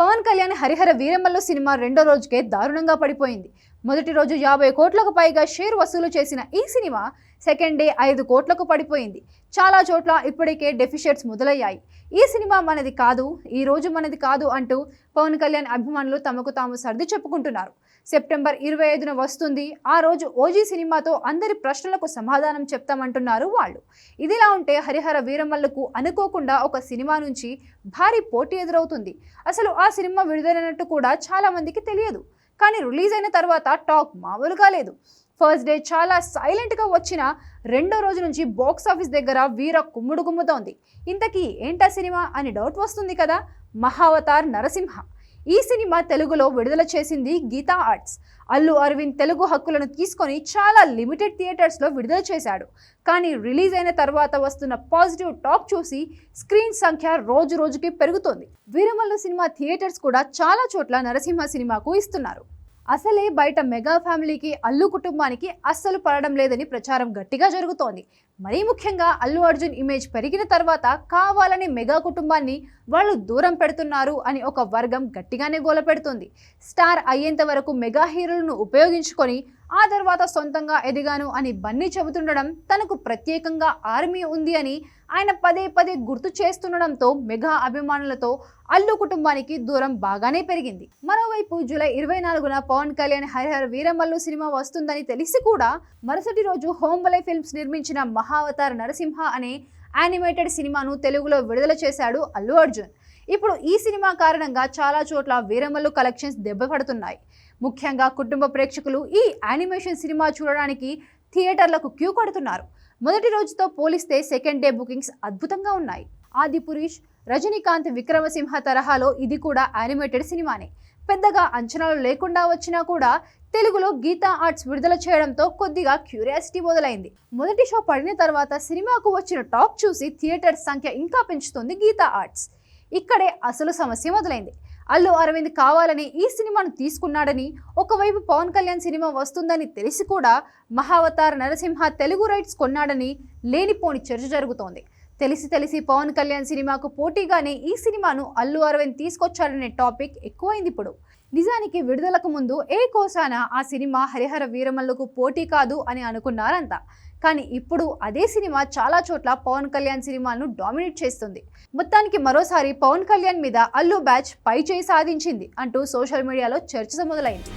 Pawan Kalyan Harihara Veeramallu cinema రెండో రోజుకే దారుణంగా పడిపోయింది. మొదటి రోజు యాభై కోట్లకు పైగా షేర్ వసూలు చేసిన ఈ సినిమా సెకండ్ డే ఐదు కోట్లకు పడిపోయింది. చాలా చోట్ల ఇప్పటికే డెఫిషియట్స్ మొదలయ్యాయి. ఈ సినిమా మనది కాదు ఈ రోజు మనది కాదు అంటూ పవన్ కళ్యాణ్ అభిమానులు తమకు తాము సర్ది చెప్పుకుంటున్నారు. సెప్టెంబర్ ఇరవై ఐదున వస్తుంది. ఆ రోజు ఓజీ సినిమాతో అందరి ప్రశ్నలకు సమాధానం చెప్తామంటున్నారు వాళ్ళు. ఇదిలా ఉంటే హరిహర వీరమల్లకు అనుకోకుండా ఒక సినిమా నుంచి భారీ పోటీ ఎదురవుతుంది. అసలు ఆ సినిమా విడుదలైనట్టు కూడా చాలామందికి తెలియదు. కానీ రిలీజ్ అయిన తర్వాత టాక్ మామూలుగా లేదు. ఫస్ట్ డే చాలా సైలెంట్గా వచ్చిన రెండో రోజు నుంచి బాక్స్ ఆఫీస్ దగ్గర వీర కుమ్ముడు గుమ్ముతోంది ఇంతకీ ఏంటా సినిమా అని డౌట్ వస్తుంది కదా? మహావతార్ నరసింహ. ఈ సినిమా తెలుగులో విడుదల చేసింది గీతా ఆర్ట్స్ అల్లు అరవింద్ తెలుగు హక్కులను తీసుకొని చాలా లిమిటెడ్ థియేటర్స్లో విడుదల చేశాడు. కానీ రిలీజ్ అయిన తర్వాత వస్తున్న పాజిటివ్ టాక్ చూసి స్క్రీన్ సంఖ్య రోజు రోజుకి పెరుగుతోంది. వీరమల్లు సినిమా థియేటర్స్ కూడా చాలా చోట్ల నరసింహ సినిమాకు ఇస్తున్నారు. అసలే బయట మెగా ఫ్యామిలీకి అల్లు కుటుంబానికి అస్సలు పడడం లేదని ప్రచారం గట్టిగా జరుగుతోంది. మరీ ముఖ్యంగా అల్లు అర్జున్ ఇమేజ్ పెరిగిన తర్వాత కావాలని మెగా కుటుంబాన్ని వాళ్ళు దూరం పెడుతున్నారు అని ఒక వర్గం గట్టిగానే గోల పెడుతుంది. స్టార్ అయ్యేంత వరకు మెగా హీరోలను ఉపయోగించుకొని ఆ తర్వాత సొంతంగా ఎదిగాను అని బన్నీ చెబుతుండడం తనకు ప్రత్యేకంగా ఆర్మీ ఉంది అని ఆయన పదే పదే గుర్తు చేస్తుండడంతో మెగా అభిమానులతో అల్లు కుటుంబానికి దూరం బాగానే పెరిగింది. మరోవైపు జూలై ఇరవై నాలుగున పవన్ కళ్యాణ్ హరిహర వీరమల్లు సినిమా వస్తుందని తెలిసి కూడా మరుసటి రోజు హోంబలై ఫిల్మ్స్ నిర్మించిన మహావతార్ నరసింహ అనే యానిమేటెడ్ సినిమాను తెలుగులో విడుదల చేశాడు అల్లు అర్జున్. ఇప్పుడు ఈ సినిమా కారణంగా చాలా చోట్ల వీరమల్లు కలెక్షన్స్ దెబ్బపడుతున్నాయి ముఖ్యంగా కుటుంబ ప్రేక్షకులు ఈ యానిమేషన్ సినిమా చూడడానికి థియేటర్లకు క్యూ కడుతున్నారు. మొదటి రోజుతో పోలిస్తే సెకండ్ డే బుకింగ్స్ అద్భుతంగా ఉన్నాయి. ఆది పురుష్ రజనీకాంత్ విక్రమసింహ తరహాలో ఇది కూడా యానిమేటెడ్ సినిమానే. పెద్దగా అంచనాలు లేకుండా వచ్చినా కూడా తెలుగులో గీతా ఆర్ట్స్ విడుదల చేయడంతో కొద్దిగా క్యూరియాసిటీ మొదలైంది. మొదటి షో పడిన తర్వాత సినిమాకు వచ్చిన టాక్ చూసి థియేటర్ సంఖ్య ఇంకా పెంచుతుంది గీతా ఆర్ట్స్. ఇక్కడే అసలు సమస్య మొదలైంది. అల్లు అరవింద్ కావాలని ఈ సినిమాను తీసుకున్నాడని ఒకవైపు పవన్ కళ్యాణ్ సినిమా వస్తుందని తెలిసి కూడా మహావతార్ నరసింహ తెలుగు రైట్స్ కొన్నాడని లేనిపోని చర్చ జరుగుతోంది. తెలిసి తెలిసి పవన్ కళ్యాణ్ సినిమాకు పోటీగానే ఈ సినిమాను అల్లు అరవింద్ తీసుకొచ్చాడనే టాపిక్ ఎక్కువైంది ఇప్పుడు. నిజానికి విడుదలకు ముందు ఏ కోసాన ఆ సినిమా హరిహర వీరమల్లుకు పోటీ కాదు అని అనుకున్నారంతా. కానీ ఇప్పుడు అదే సినిమా చాలా చోట్ల పవన్ కళ్యాణ్ సినిమాలను డామినేట్ చేస్తుంది. మొత్తానికి మరోసారి పవన్ కళ్యాణ్ మీద అల్లు బ్యాచ్ పై చేయి సాధించింది అంటూ సోషల్ మీడియాలో చర్చ మొదలైంది.